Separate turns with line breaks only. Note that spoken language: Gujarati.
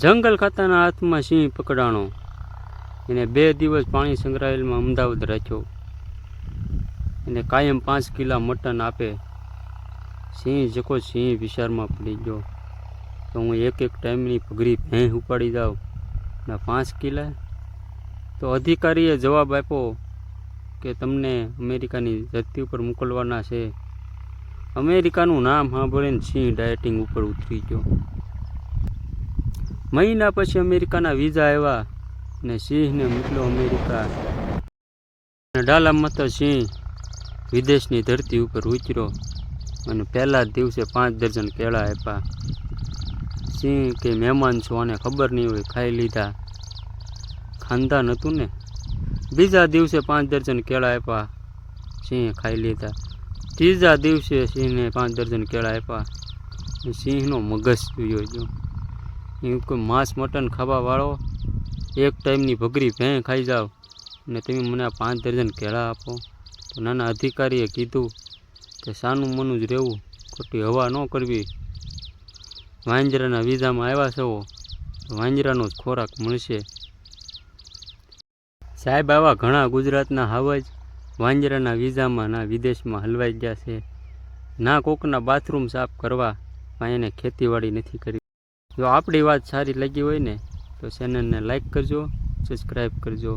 જંગલ ખાતાના હાથમાં સિંહ પકડાણો. એને બે દિવસ પાણી સંગ્રહાલયમાં અમદાવાદ રાખ્યો. એને કાયમ પાંચ કિલા મટન આપે. સિંહ જકો સિંહ વિશારમાં પડી ગયો. તો હું એક એક ટાઈમની પગરી ભેંસ ઉપાડી જાઉં. ને, પાંચ કિલા? તો અધિકારીએ જવાબ આપ્યો કે તમને અમેરિકાની ધરતી ઉપર મોકલવાના છે. અમેરિકાનું નામ સાંભળીને સિંહ ડાયટિંગ ઉપર ઉતરી ગયો. મહિના પછી અમેરિકાના વિઝા આવ્યા ને સિંહને મોકલો અમેરિકા. ડાલામાં તો સિંહ વિદેશની ધરતી ઉપર ઉતર્યો અને પહેલા જ દિવસે પાંચ દર્જન કેળા આપ્યા. સિંહ કે મહેમાન છો અને ખબર નહીં હોય, ખાઈ લીધા. ખાનદાન હતું ને? બીજા દિવસે પાંચ દર્જન કેળા આપ્યા. સિંહ ખાઈ લીધા. ત્રીજા દિવસે સિંહને પાંચ દર્જન કેળા આપ્યા. સિંહનો મગજ જોયો ગયો. એ કોઈ માંસ, મટન ખાવાવાળો એક ટાઈમની ભગરી ભેં ખાઈ જાઓ ને તમે મને આ પાંચ દર્જન કેળા આપો. તો નાના અધિકારીએ કીધું કે સાનું મનું જ રહેવું, ખોટી હવા ન કરવી. વાંજરાના વિઝામાં આવ્યા છો, વાંજરાનો જ ખોરાક મળશે. સાહેબ, આવા ઘણા ગુજરાતના હાવજ વાંજરાના વિઝામાં ના વિદેશમાં હલવાઈ ગયા છે. ના કોકના બાથરૂમ સાફ કરવા પણ એને ખેતીવાડી નથી કરી. જો આપણી વાત સારી લાગી હોય ને તો ચેનલને લાઈક કરજો સબસ્ક્રાઈબ કરજો.